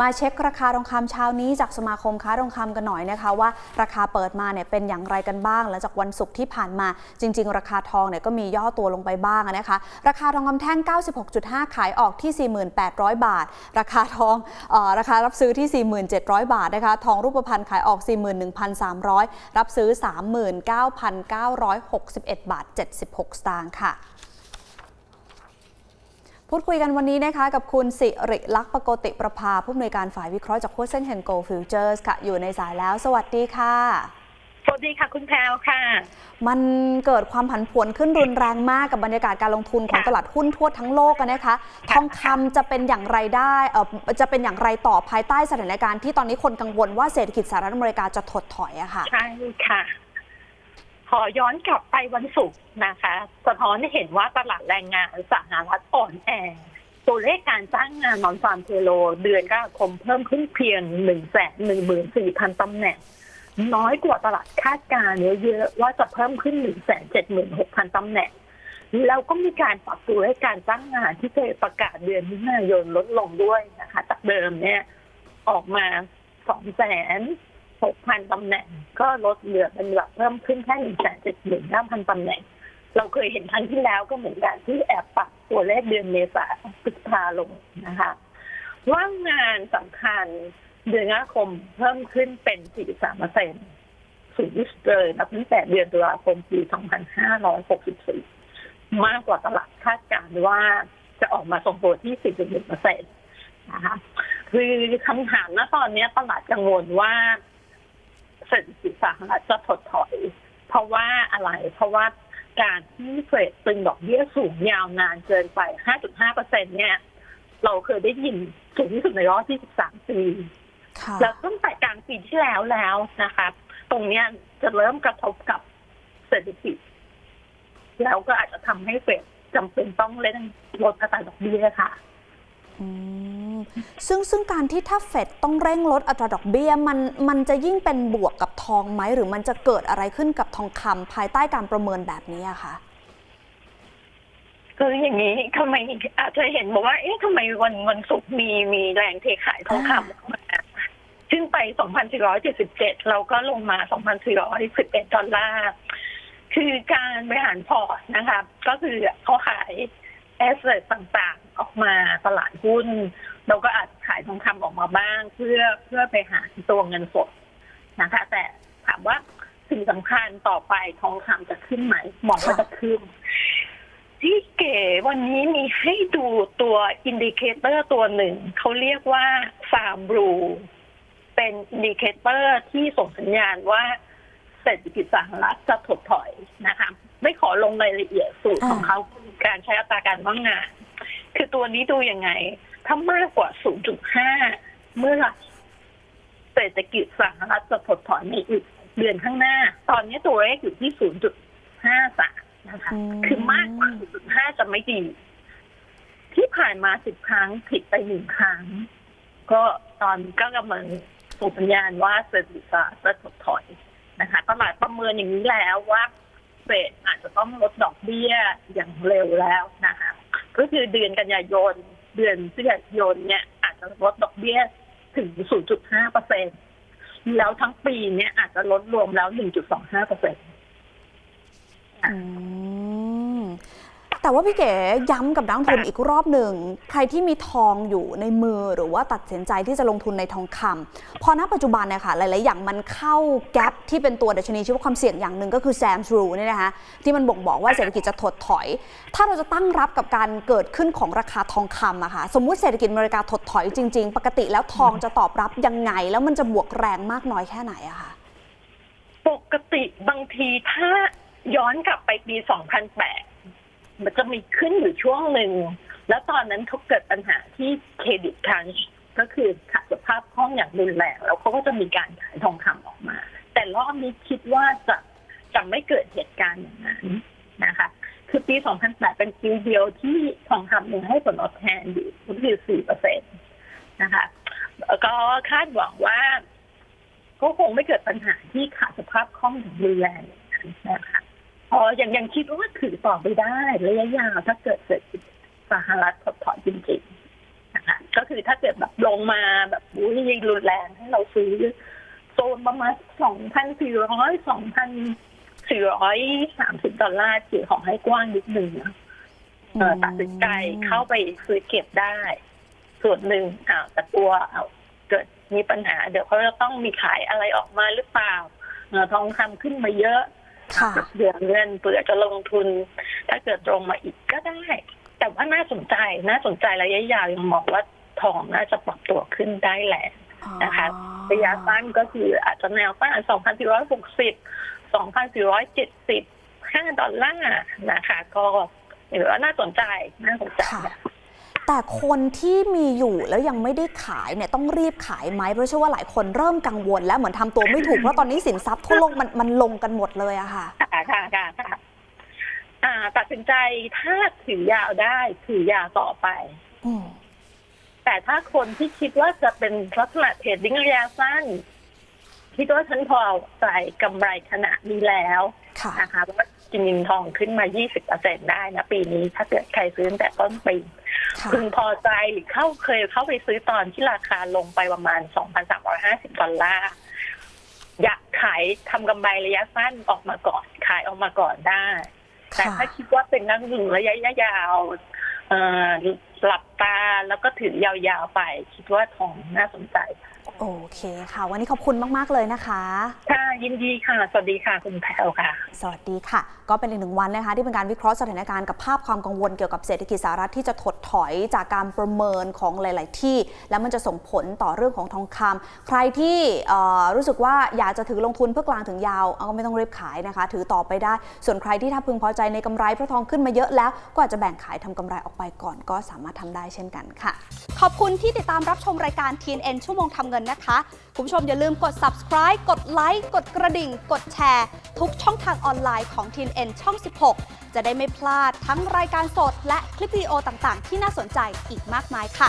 มาเช็คราคาทองคำเช้านี้จากสมาคมค้าทองคำกันหน่อยนะคะว่าราคาเปิดมาเนี่ยเป็นอย่างไรกันบ้างหลังจากวันศุกร์ที่ผ่านมาจริง ๆ ราคาทองเนี่ยก็มีย่อตัวลงไปบ้างนะคะ ราคาทองคำแท่ง 96.5 ขายออกที่ 48,000 บาท ราคาทองออราคารับซื้อที่ 47,000 บาทนะคะทองรูปพรรณขายออก 41,300 รับซื้อ 39,961 บาท 76 สตางค์ค่ะ พูดคุยกันวันนี้นะคะกับคุณสิริลักษณ์ปกติประภาผู้อำนวยการฝ่ายวิเคราะห์จากขั้วเส้นเฮนโกฟิวเจอร์สค่ะ อยู่ในสายแล้ว สวัสดีค่ะ สวัสดีค่ะคุณแพรวค่ะ มันเกิดความผันผวนขึ้นรุนแรงมากกับบรรยากาศการลงทุนของค่ะตลาดหุ้นทั่วทั้งโลกอะนะคะ ทองคำจะเป็นอย่างไรได้เออจะเป็นอย่างไรต่อภายใต้สถานการณ์ที่ตอนนี้คนกังวลว่าเศรษฐกิจสหรัฐอเมริกาจะถดถอยอะค่ะ ใช่ค่ะข อย้อนกลับไปวันศุกร์นะคะสะท้อนให้เห็นว่าตลาดแรงงานสหรัฐอ่อนแอตัวเลขการจ้างงานนอนฟาร์มเพโล เดือนกรกฎาคมเพิ่มขึ้นเพียงหนึ่งแสนหนึ่งหมื่นสี่พันตำแหน่ง น้อยกว่าตลาดคาดการณ์เยอะๆว่าจะเพิ่มขึ้นหนึ่งแสนเจ็ดหมื่นหกพันตำแหน่งแล้วก็มีการปรับตัวให้การจ้างงานที่เคยประกาศเดือนมิถุนายนลดลงด้วยนะคะจากเดิมเนี่ยออกมาสองแสน หกพันตำแหน่ง ก็ลดเหลือเป็นแบบเพิ่มขึ้นแค่หนึ่งแสนเจ็ดหมื่นห้าพันตำแหน่ง เราเคยเห็นครั้งที่แล้วก็เหมือนกันที่แอบปรับตัวเลขเดือนเมษาพฤษภาลงนะคะ ว่างงานสำคัญเดือนกรกฎาคมเพิ่มขึ้นเป็น 43เปอร์เซ็นต์สูงที่สุดเลยนับตั้งแต่เดือนตุลาคมปี 2564 มากกว่าตลาดคาดการณ์ว่าจะออกมาส่งตัวที่ 41เปอร์เซ็นต์นะคะคือคำถามณตอนนี้ตลาดกังวลว่าเศรษฐกิจสห รัฐจะถดถอย เพราะว่าอะไร เพราะว่าการที่เฟดตึงดอกเบี้ยสูงยาวนานเกินไป 5.5เปอร์เซ็นเนี่ย เราเคยได้ยินสูงที่สุดในรอบที่ 13 ปีค่ะแล้วตั้งแต่กลางปีที่แล้วแล้วนะคะ ตรงเนี้ยจะเริ่มกระทบกับเศรษฐกิจ แล้วก็อาจจะทำให้เฟดจำเป็นต้องเล่นลดอัตราดอกเบี้ยค่ะ อืม ซึ่งซึ่งการที่ถ้าเฟดต้องเร่งลดอัตราดอกเบี้ยมันมันจะยิ่งเป็นบวกกับทองไหม หรือมันจะเกิดอะไรขึ้นกับทองคำภายใต้การประเมินแบบนี้อะคะคืออย่างนี้ทำไมอาจจะเห็นบอกว่าเอ๊ะทำไมวันวันศุกร์มีมีแรงเทขายทองคำออกมาขึ้นไป 2,477 เราก็ลงมา 2,411 ดอลลาร์ คือการบริหารพอร์ตนะคะ ก็คือเขาขายแอสเซทต่างๆ ออกมาตลาดหุ้น เราก็อาจขายทองคำออกมาบ้าง เพื่อเพื่อไปหาตัวเงินสดนะคะ แต่ถามว่าสิ่งสำคัญต่อไปทองคำจะขึ้นไหมมองว่าจะขึ้น ที่เก๋วันนี้มีให้ดูตัวอินดิเคเตอร์ตัวหนึ่ง เขาเรียกว่าฟาร์มบลูเป็นอินดิเคเตอร์ที่ส่งสัญญาณว่าเศรษฐกิจสหรัฐจะถดถอยนะคะ ไม่ขอลงรายละเอียดสูตรของเขา การใช้อัตราการว่างงาน คือตัวนี้ดูยังไง ถ้ามากกว่า 0.5 เมื่อไหร่เศรษฐกิจสหรัฐจะถดถอยในอีกเดือนข้างหน้า ตอนนี้ตัวเลขอยู่ที่ 0.53 นะคะมคือมากกว่า 0.5 จะไม่ดี ที่ผ่านมา 10 ครั้งผิดไปหนึ่งครั้ง ก็ตอนก็กำลังส่งสัญญาณว่าเศรษฐกิจจะถดถอยนะคะตลาดประเมินอย่างนี้แล้วว่า เฟดอาจจะต้องลดดอกเบี้ยอย่างเร็วแล้วนะคะก็คือเดือนกันยายน เดือนพฤศจิกายนเนี่ยอาจจะลดดอกเบี้ยถึง 0.5เปอร์เซ็นแล้วทั้งปีเนี่ยอาจจะลดรวมแล้ว 1.25เปอร์เซ็นอืม แต่ว่าพี่เก๋ย้ำกับนักลงทุนอีกรอบหนึ่ง ใครที่มีทองอยู่ในมือหรือว่าตัดสินใจที่จะลงทุนในทองคำพอณปัจจุบันเนี่ยค่ะหลาย ๆ อย่างมันเข้าแกลบที่เป็นตัวดัชนีชีวความเสี่ยงอย่างหนึ่งก็คือแซมสรูเนี่ยนะคะที่มันบ่งบอกว่าเศรษฐกิจจะถดถอย ถ้าเราจะตั้งรับกับการเกิดขึ้นของราคาทองคำอะค่ะสมมุติเศรษฐกิจอเมริกาถดถอยจริง ๆ ปกติแล้วทองจะตอบรับยังไง แล้วมันจะบวกแรงมากน้อยแค่ไหนอะคะปกติบางทีถ้าย้อนกลับไปปี 2008 มันจะมีขึ้นอยู่ช่วงหนึ่ง แล้วตอนนั้นเขาเกิดปัญหาที่เครดิตคันก็คือขาดสภาพคล่องอย่างรุนแรงแล้วเขาก็จะมีการขายทองคำออกมา แต่รอบนี้คิดว่าจะจะไม่เกิดเหตุการณ์อย่างนั้นนะคะ คือปี 2008 เป็นปีเดียวที่ทองคำยังให้ผลตอบแทนอยู่ก็คือ4เปอร์เซ็นต์นะคะก็คาดหวังว่าก็คงไม่เกิดปัญหาที่ขาดสภาพคล่องอย่างรุนแรงอย่างนั้นนะคะ พอยังยังคิดว่าถือต่อไปได้ระยะยาวถ้าเกิดเศรษฐกิจสหรัฐถดถอยจริงๆนะคะค่ะก็คือถ้าเกิดแบบลงมาแบบอุ้ยรุนแรงให้เราซื้อโซนประมาณสองพันสี่ร้อยสองพันสี่ร้อยสามสิบดอลลาร์ถือของให้กว้างนิดนึงนะเออตัดสินใจเข้าไปซื้อเก็บได้ ส่วนหนึ่งอ้าวแต่กลัวเอาเกิดมีปัญหา เดี๋ยวเขาจะต้องมีขายอะไรออกมาหรือเปล่าเออทองคำขึ้นมาเยอะ ค่ะเดือนเงินเผื่อจะลงทุน ถ้าเกิดลงมาอีกก็ได้ แต่ว่าน่าสนใจน่าสนใจระยะยาวยังมองว่าทองน่าจะปรับตัวขึ้นได้แหละนะคะระยะสั้นก็คืออาจจะแนวต้าน2,460 2,470 5ดอลลาร์นะคะ ก็เห็นว่าน่าสนใจน่าสนใจค่ะ แต่คนที่มีอยู่แล้วยังไม่ได้ขายเนี่ยต้องรีบขายไหมเพราะเชื่อว่าหลายคนเริ่มกังวล แล้วเหมือนทำตัวไม่ถูกเพราะตอนนี้สินทรัพย์ทั่วโลกมันมันลงกันหมดเลยอะค่ะค่ะค่ะค่ะค่ะอ่าตัดสินใจถ้าถือยาวได้ถือยาวต่อไปอืมแต่ถ้าคนที่คิดว่าจะเป็นลักษณะเทรดดิ้งระยะสั้นคิดว่าฉันพอใจกำไรขณะนี้แล้วค่ะนะคะ เพราะว่าจริงๆทองขึ้นมา 20%ได้นะปีนี้ ถ้าเกิดใครซื้อตั้งแต่ต้นปีค่ะพึงพอใจหรือเข้าเคยเข้าไปซื้อตอนที่ราคาลงไปประมาณ 2,350 ดอลลาร์อยากขายทำกำไรระยะสั้นออกมาก่อนขายออกมาก่อนได้ แต่ถ้าคิดว่าเป็นนักลงทุนระยะยาวเอ่อหลับตาแล้วก็ถือยาวๆไป คิดว่าทองน่าสนใจ โอเคค่ะ วันนี้ขอบคุณมาก ๆ เลยนะคะ ค่ะยินดีค่ะ สวัสดีค่ะ คุณแพรวค่ะ สวัสดีค่ะ ก็เป็นอีกหนึ่งวันนะคะ ที่เป็นการวิเคราะห์สถานการณ์กับภาพความกังวลเกี่ยวกับเศรษฐกิจสหรัฐที่จะถดถอยจากการประเมินของหลาย ๆ ที่ แล้วมันจะส่งผลต่อเรื่องของทองคำใครที่เอ่อรู้สึกว่าอยากจะถือลงทุนเพื่อกลางถึงยาวเอาก็ไม่ต้องรีบขายนะคะ ถือต่อไปได้ ส่วนใครที่ถ้าพึงพอใจในกำไรเพราะทองขึ้นมาเยอะแล้ว ก็อาจจะแบ่งขายทำกำไรออกไปก่อน ก็สามารถทำได้เช่นกันค่ะ ขอบคุณที่ติดตามรับชมรายการ TNN ชั่วโมงทำเงินนะคะ คุณผู้ชมอย่าลืมกด subscribe กดไลค์กดกระดิ่ง กดแชร์ ทุกช่องทางออนไลน์ของ TNN ช่อง 16 จะได้ไม่พลาดทั้งรายการสด และคลิปวิดีโอต่างๆ ที่น่าสนใจอีกมากมายค่ะ